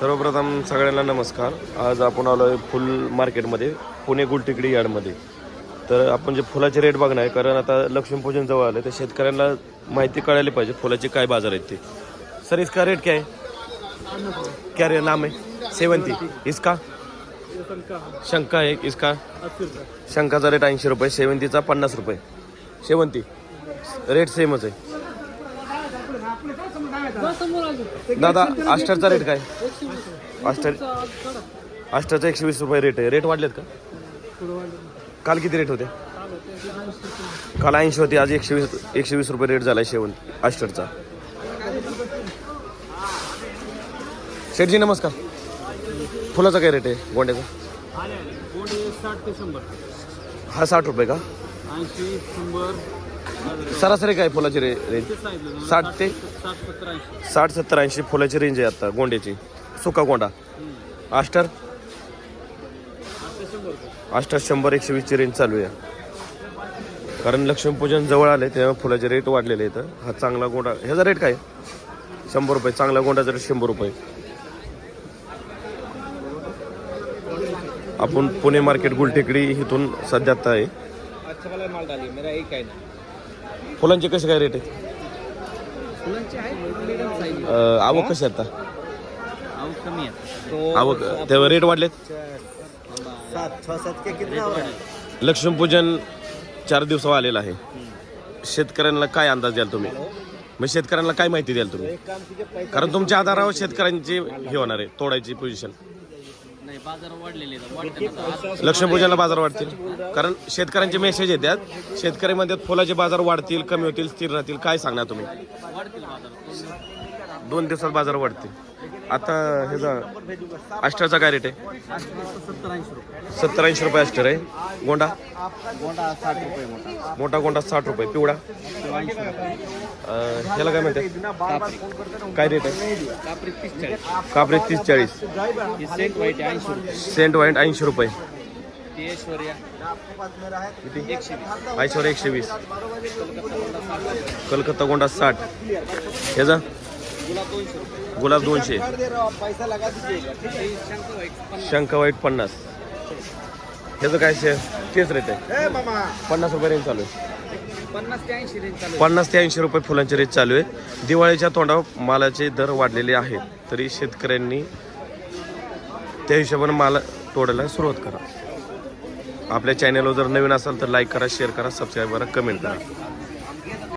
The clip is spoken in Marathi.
सर्वप्रथम सगळ्यांना नमस्कार. आज आपण आलो आहे फुल मार्केटमध्ये पुणे गुलटेकडी यार्डमध्ये. तर आपण जे फुलाचे रेट बघणार आहे कारण आता लक्ष्मीपूजन जवळ आलं तर शेतकऱ्यांना माहिती कळायला पाहिजे फुलाचे काय बाजार आहेत ते. सर इसका रेट क्या है? क्या रे नाम आहे सेवंती. इसका? शंका आहे इसका? शंकाचा रेट ऐंशी रुपये शेवंतीचा पन्नास रुपये. शेवंती रेट सेमच आहे. दादा आस्टरचा रेट काय? आस्टर आस्टरचा एकशे वीस रुपये रेट आहे. रेट वाढलेत का? काल किती रेट होते? काल ऐंशी होते आज एकशे वीस एकशे वीस रुपये रेट झाला शेवंत आस्टरचा शेठजी नमस्कार. फुलाचा काय रेट आहे? गोंड्याचा? हा साठ रुपये का? ऐंशी शंभर. सरासरी काय फुलाची रे रेंज साठ ते? साठ सत्तर ऐंशी. फुलाची रेंज आहे आता गोंड्याची. सुका गोंडा. आस्टर आता शंभर एकशे वीसची रेंज चालू आहे. कारण लक्ष्मीपूजन जवळ आले तेव्हा फुलाचे रेट वाढलेले आहेत. हा चांगला गोंडा ह्याचा रेट काय? शंभर रुपये चांगला गोंडाचा रेट शंभर रुपये. आपण पुणे मार्केट गुलटेकडी इथून सध्या आता आहे. फुलांचे कसे काय रेट आहे फुलांचे आहे मीडियम साईज अं, आवक कशी आहे आता? आवक कमी आहे. तो आवक तेव्हा रेट वाढलेत? सात छः सात के कितना हो रहा है लक्ष्मीपूजन चार दिवसावर आलेलं आहे. शेतकऱ्यांना काय अंदाज द्याल तुम्ही? मग शेतकऱ्यांना काय माहिती द्याल तुम्ही? एक काम कीजिए पैसा कारण तुमच्या आधारावर शेतकऱ्यांची हे होणार आहे तोडायची पोझिशन नाही बाजार वाढलेले आहेत. वाढते ना आता. आज लक्ष्मीपूजनला बाजार वाढतील. कारण शेतकऱ्यांचे मेसेज येतात. शेतकरी म्हणतात फुलाचे बाजार वाढतील कमी होतील स्थिर राहतील. काय सांगणार तुम्ही? वाढतील बाजार. दोन दिवसात बाजार वाढतील. आता ह्याचा अष्टाचा काय रेट आहे? सत्तर ऐंशी रुपये सत्तर अष्टर आहे. गोंडा? गोंडा साठ रुपये मोठा गोंडा साठ रुपये. पिवळा? अं, ह्याला काय म्हणतात? काय रेट आहे? कापरे तीस चाळीस. सेंट ऐंशी रुपये वाईट ऐंशी रुपये. ऐश्वर्या किती? ऐंशीवर एकशे वीस. कलकत्ता गोंडा साठ. ह्याचा गुलाब दोनशे. शंका वाईट पन्नास. ह्याचं काय शे तेच रेट आहे. पन्नास रुपये रेंज चालू आहे. पन्नास ते ऐंशी रेंज चालू आहे. पन्नास ते ऐंशी रुपये फुलांचे रेट चालू आहे. दिवाळीच्या तोंडावर मालाचे दर वाढलेले आहेत. तरी शेतकऱ्यांनी त्या हिशोबाने माल तोडायला सुरुवात करा. आपल्या चॅनलवर जर नवीन असाल तर लाईक करा शेअर करा सबस्क्राईब करा कमेंट करा.